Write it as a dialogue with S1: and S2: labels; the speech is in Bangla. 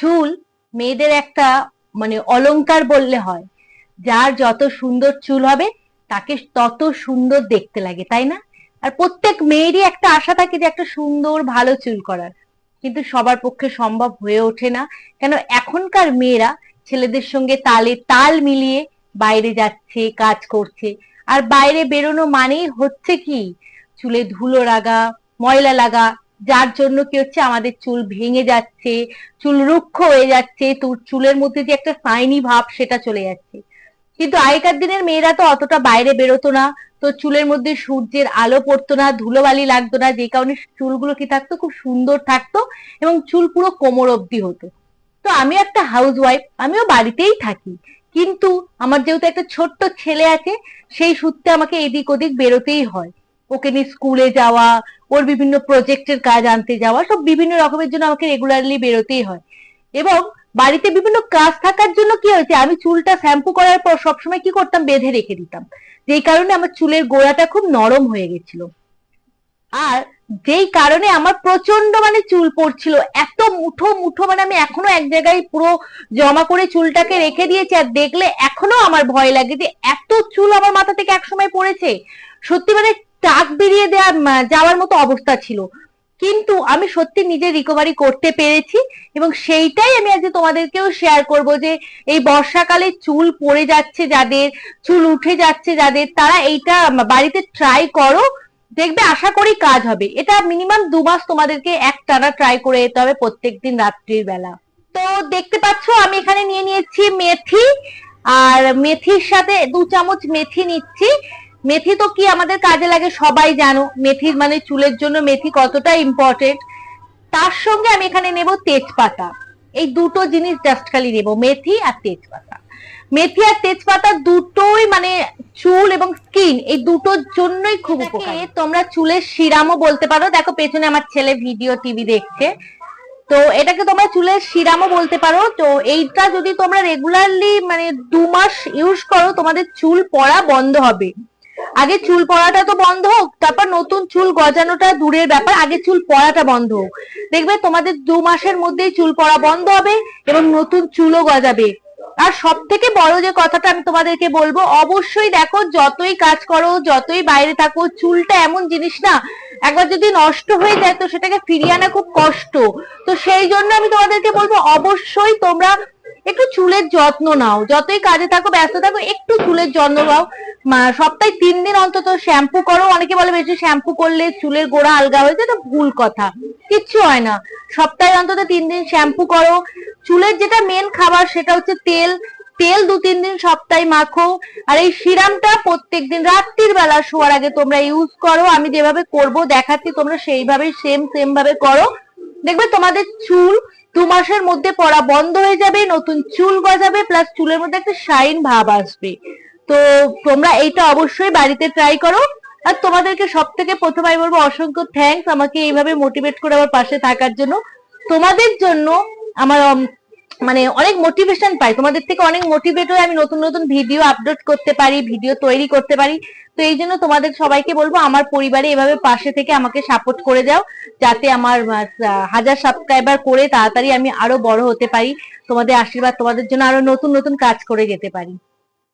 S1: চুল মেয়েদের একটা মানে অলংকার বললে হয়। যার যত সুন্দর চুল হবে, তাকে তত সুন্দর দেখতে লাগে, তাই না? আর প্রত্যেক মেয়েরই একটা আশা থাকে যে, একটা সুন্দর, ভালো চুল করার। কিন্তু সবার পক্ষে সম্ভব হয়ে ওঠে না। কেন, এখনকার মেয়েরা ছেলেদের সঙ্গে তালে তাল মিলিয়ে বাইরে যাচ্ছে, কাজ করছে। আর বাইরে বেরোনো মানেই হচ্ছে কি? চুলে ধুলো লাগা, ময়লা লাগা যার জন্য কি হচ্ছে, আমাদের চুল ভেঙে যাচ্ছে, চুল রুক্ষ হয়ে যাচ্ছে তোর চুলের মধ্যে যে একটা সাইনি ভাব সেটা চলে যাচ্ছে। কিন্তু আগেকার দিনের মেয়েরা তো অতটা বাইরে বেরোতো না, তো চুলের মধ্যে সূর্যের আলো পড়তো না, ধুলোবালি লাগতো না, যে কারণে চুলগুলো কি থাকতো, খুব সুন্দর থাকতো এবং চুল পুরো কোমর অব্দি হতো। তো আমি একটা হাউস ওয়াইফ আমিও বাড়িতেই থাকি, কিন্তু আমার যেহেতু একটা ছোট্ট ছেলে আছে, সেই সূত্রে আমাকে এদিক ওদিক বেরোতেই হয়। ওকে নিয়ে স্কুলে যাওয়া, ওর বিভিন্ন প্রজেক্টের কাজ আনতে যাওয়া, সব বিভিন্ন রকমের জন্য আমাকে রেগুলারলি বেরোতেই হয়। এবং বাড়িতে বিভিন্ন কাজ থাকার জন্য কি হয়েছে, আমি চুলটা শ্যাম্পু করার পর সবসময় কি করতাম, বেঁধে রেখে দিতাম। যেই কারণে আমার চুলের গোড়াটা খুব নরম হয়ে গেছিল। আর যেই কারণে আমার প্রচণ্ড মানে চুল পড়ছিল, এত মুঠো মুঠো মানে আমি এখনও এক জায়গায় পুরো জমা করে চুলটাকে রেখে দিয়েছি আর দেখলে এখনও আমার ভয় লাগে যে এত চুল আমার মাথা থেকে একসময় পড়েছে। সত্যি মানে টাক বেরিয়ে দেওয়া যাওয়ার মতো অবস্থা ছিল। কিন্তু আমি সত্যি নিজে রিকভারি করতে পেরেছি এবং সেইটাই আমি আজকে তোমাদেরকেও শেয়ার করব যে এই বর্ষাকালে চুল পড়ে যাচ্ছে যাদের, চুল উঠে যাচ্ছে যাদের, তারা এইটা বাড়িতে ট্রাই করো। দেখবে আশা করি কাজ হবে। এটা মিনিমাম দু মাস তোমাদেরকে এক টানা ট্রাই করে যেতে হবে প্রত্যেকদিন রাত্রির বেলা। তো দেখতে পাচ্ছ, আমি এখানে নিয়ে নিয়েছি মেথি। আর মেথির সাথে দু চামচ মেথি নিচ্ছি। মেথি তো কি আমাদের কাজে লাগে? সবাই জানো মেথির মানে চুলের জন্য মেথি কতটা ইম্পর্টেন্ট তার সঙ্গে আমি এখানে নেব তেজপাতা। এই দুটো জিনিস জাস্ট খালি নেব মেথি আর তেজপাতা। মেথি আর তেজপাতা দুটোই মানে চুল এবং স্কিন এই দুটোর জন্যই খুব উপকারী। তোমরা চুলের শিরামও বলতে পারো। দেখো পেছনে আমার ছেলে ভিডিও টিভি দেখছে। তো এটাকে তোমরা চুলের শিরামও বলতে পারো। তো এইটা যদি তোমরা রেগুলারলি মানে দু মাস ইউজ করো তোমাদের চুল পড়া বন্ধ হবে। আগে চুল পড়াটা তো বন্ধ হোক, তারপর নতুন চুল গজানোটা দূরের ব্যাপার, আগে চুল পড়াটা বন্ধ হোক। দেখবে তোমাদের দু মাসের মধ্যেই চুল পড়া বন্ধ হবে এবং নতুন চুলও গজাবে। আর সব থেকে বড় যে কথাটা আমি তোমাদেরকে বলব, অবশ্যই দেখো যতই কাজ করো, যতই বাইরে থাকো, চুলটা এমন জিনিস না, একবার যদি নষ্ট হয়ে যায় তো সেটাকে ফিরিয়ে আনা খুব কষ্ট। তো সেই জন্য আমি তোমাদেরকে বলব, অবশ্যই তোমরা একটু চুলের যত্ন নাও। যতই কাজে থাকো, ব্যস্ত থাকো, একটু চুলের যত্ন নাও। সপ্তাহে তিন দিন অন্তত শ্যাম্পু করো। অনেকে বলে বেশি শ্যাম্পু করলে চুলের গোড়া আলগা হয়ে যায় এটা ভুল কথা। কিচ্ছু হয় না। সপ্তাহে অন্তত তিন দিন শ্যাম্পু করো। চুলের যেটা মেন খাবার, সেটা হচ্ছে তেল। তেল দু তিন দিন সপ্তাহে মাখো। আর এই সিরামটা প্রত্যেক দিন রাত্রির বেলা শোয়ার আগে তোমরা ইউজ করো। আমি যেভাবে করব, দেখাচ্ছি তোমরা সেইভাবে সেম সেম ভাবে করো। দেখবে তোমাদের চুল দু মাসের মধ্যে পড়া বন্ধ হয়ে যাবে, নতুন চুল গজাবে প্লাস চুলের মধ্যে একটা শাইন ভাব আসবে। তো তোমরা এইটা অবশ্যই বাড়িতে ট্রাই করো। আর তোমাদেরকে সব থেকে প্রথমে আমি বলব অসংখ্য থ্যাংকস আমাকে এইভাবে মোটিভেট করে আমার পাশে থাকার জন্য। তোমাদের জন্য আমার মানে অনেক মোটিভেশন পাই। তোমাদের থেকে অনেক মোটিভেট হয়ে আমি নতুন নতুন ভিডিও আপলোড করতে পারি ভিডিও তৈরি করতে পারি। তো এই জন্য তোমাদের সবাইকে বলব, আমার পরিবারে এভাবে পাশে থেকে আমাকে সাপোর্ট করে যাও, যাতে আমার হাজার সাবস্ক্রাইবার করে তাড়াতাড়ি আমি আরও বড় হতে পারি। তোমাদের আশীর্বাদ, তোমাদের জন্য আরও নতুন নতুন কাজ করে যেতে পারি।